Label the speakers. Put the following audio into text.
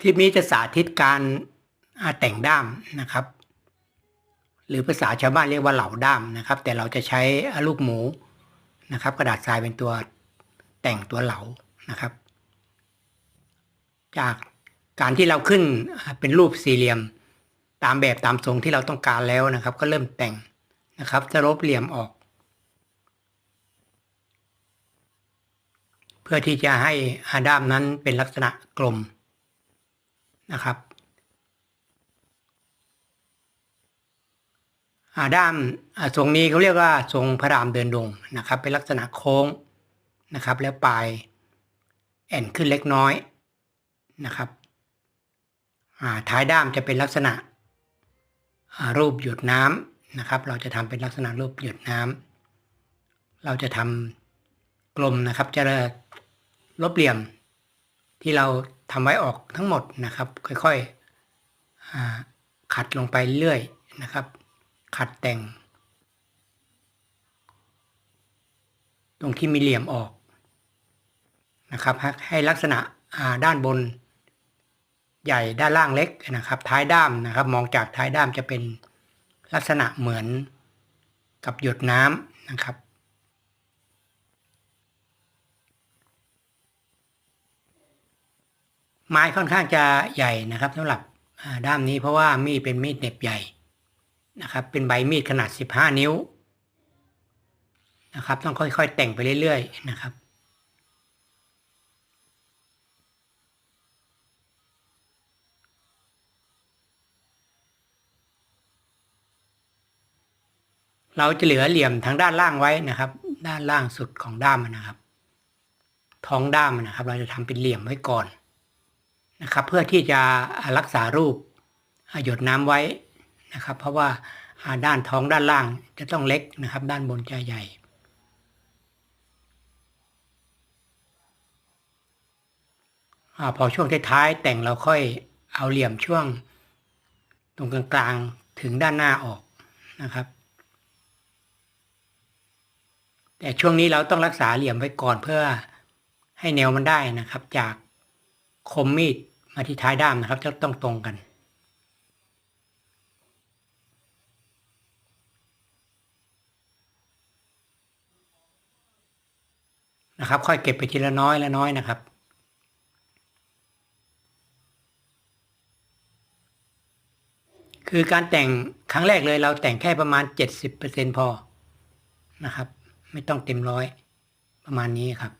Speaker 1: คลิปนี้จะสาธิตการาแต่งด้ามนะครับ หรือภาษาชาวบ้านเรียกว่าเหล่าด้ามนะครับ แต่เราจะใช้ลูกหมูนะครับ กระดาษทรายเป็นตัวแต่งตัวเหลานะครับ จากการที่เราขึ้นเป็นรูปสี่เหลี่ยมตามแบบตามทรงที่เราต้องการแล้วนะครับ ก็เริ่มแต่งนะครับจะลบเหลี่ยมออก เพื่อที่จะให้อาด้ามนั้นเป็นลักษณะกลม นะครับด้ามทรงนี้เขาเรียกว่าทรงพระรามเดินดงนะครับ เป็นลักษณะโค้งนะครับ แล้วปลายแอนขึ้นเล็กน้อยนะครับท้ายด้ามจะเป็นลักษณะรูปหยดน้ำนะครับ เราจะทำเป็นลักษณะรูปหยดน้ำเราจะทำกลมนะครับ จะลบเหลี่ยม ที่เราทำไว้ออกทั้งหมดนะครับ ค่อยๆขัดลงไปเรื่อยนะครับ ขัดแต่ง ตรงที่มีเหลี่ยมออกนะครับ ให้ลักษณะด้านบนใหญ่ด้านล่างเล็กนะครับ ท้ายด้ามนะครับ มองจากท้ายด้ามจะเป็นลักษณะเหมือนกับหยดน้ำนะครับ ไม้ค่อนข้างจะใหญ่นะครับสำหรับด้ามนี้เพราะว่ามีดเป็นมีดเหน็บใหญ่นะครับ เป็นใบมีดขนาด 15 นิ้วนะครับ ต้องค่อยๆแต่งไปเรื่อยๆนะครับเราจะเหลือเหลี่ยมทางด้านล่างไว้นะครับ ด้านล่างสุดของด้ามมันนะครับ ท้องด้ามมันนะครับ เราจะทำเป็นเหลี่ยมไว้ก่อน นะครับ เพื่อที่จะรักษารูปหยดน้ำไว้นะครับ เพราะว่าด้านท้องด้านล่างจะต้องเล็กนะครับ ด้านบนจะใหญ่อพอช่วงท้ายๆแต่งเราค่อยเอาเหลี่ยมช่วงตรงกลางๆถึงด้านหน้าออกนะครับ แต่ช่วงนี้เราต้องรักษาเหลี่ยมไว้ก่อนเพื่อให้แนวมันได้นะครับ จากคมมีด มาที่ท้ายด้ามนะครับ จะต้องตรงกัน นะครับ ค่อยเก็บไปทีละน้อยละน้อยนะครับคือการแต่งครั้งแรกเลยเราแต่งแค่ประมาณ 70%พอนะครับ ไม่ต้องเต็มร้อยประมาณนี้ครับ